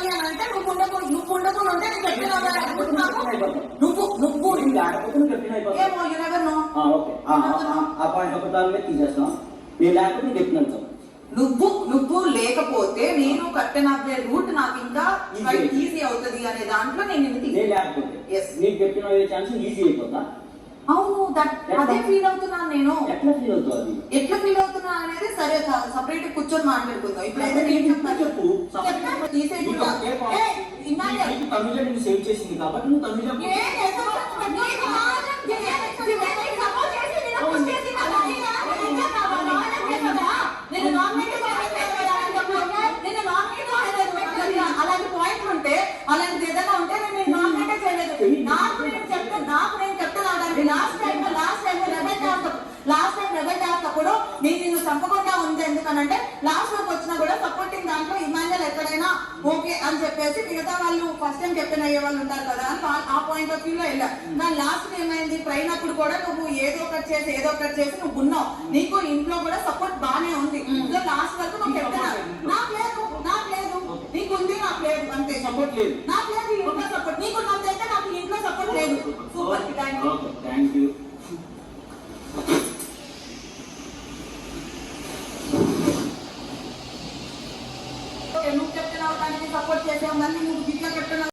నువ్వు ఉండకు నువ్వు ఉండకుండా ఉంటే నీకు ఎట్లా నాకు. నువ్వు నువ్వు నేను ఏమో యు నెవర్ నో ఆ, ఓకే. ఆ, ఆ, ఆ, ఆ పాయింట్ ఒక దాని మీద తీసేస్తాం. నేను లేకపోతే నువ్వు నువ్వు నువ్వు లేకపోతే నేను కట్టెన్ రూట్ నాకు ఇంకా. ఈజీ అవుతుంది అనే దాంట్లో నేను నేను లేకపోతే. నీకు అయ్యే ఛాన్స్ ఈజీ అయిపోతా? అవును దట్ అదే ఫీల్ అవుతున్నాను నేను. ఎట్లా ఫీల్ అవుతావు అది? ఎట్లా ఫీల్ అవుతున్నా అనేది సరే సపరేట్ కూర్చొని మాట్లాడుకుందాం. ఇప్పుడు అయితే నేను నేను చెప్తా చెప్పు? తీసేయకుండా. నీకు తమిళ సేవ్ చేసింది కాబట్టి నువ్వు తమిళ ఏ, ఎంత మాత్రం నీకు మాత్రం తెలియదు. నేను support చేసి నేను push చేసి నా భార్యగా, నేను ఇంకా నా భార్యగా చేశానా? నేను nominate చేయలేదు కదా అని చెప్పాను. నేను nominate చేయలేదు. మరి అలాంటి పాయింట్లు ఉంటే అలాంటిది ఏదైనా ఉంటే నేను నేను nominate చేయలేదు నాకు నేను చెప్తాను నాకు నేను last time last time rebel చేస్తా లాస్ట్ టైం రెబల్ చేస్తప్పుడు నేను నిన్ను చంపకుండా ఉంది ఎందుకనంటే లాస్ట్ వరకు వచ్చినా కూడా సపోర్టింగ్ దాంట్లో ఇమాన్యుల్ ఎక్కడైనా ఓకే అని చెప్పేసి మిగతా వాళ్ళు ఫస్ట్ టైం కెప్టెన్ అయ్యే వాళ్ళు ఉంటారు కదా అని ఆ పాయింట్ ఆఫ్ వ్యూలో వెళ్ళా కానీ లాస్ట్ ఏమైంది? ట్రైన్ అప్పుడు కూడా నువ్వు ఏదో ఒకటి చేసి ఏదో ఒకటి చేసి నువ్వు ఉన్నావు. నీకు ఇంట్లో కూడా సపోర్ట్ బానే ఉంది. ఇంట్లో లాస్ట్ వరకు నువ్వు కెప్టెన్ నాకు లేదు. నాకు లేదు నీకు ఉంది నాకు లేదు. అంతే. సపోర్ట్ లేదు. నాకు లేదు ఈ ఇంట్లో సపోర్ట్ నీకు నచ్చైతే నాకు ఈ ఇంట్లో సపోర్ట్ లేదు super thank you okay thank you okay, నువ్వు కెప్టెన్ అవడానికి సపోర్ట్ చేసావు మళ్ళీ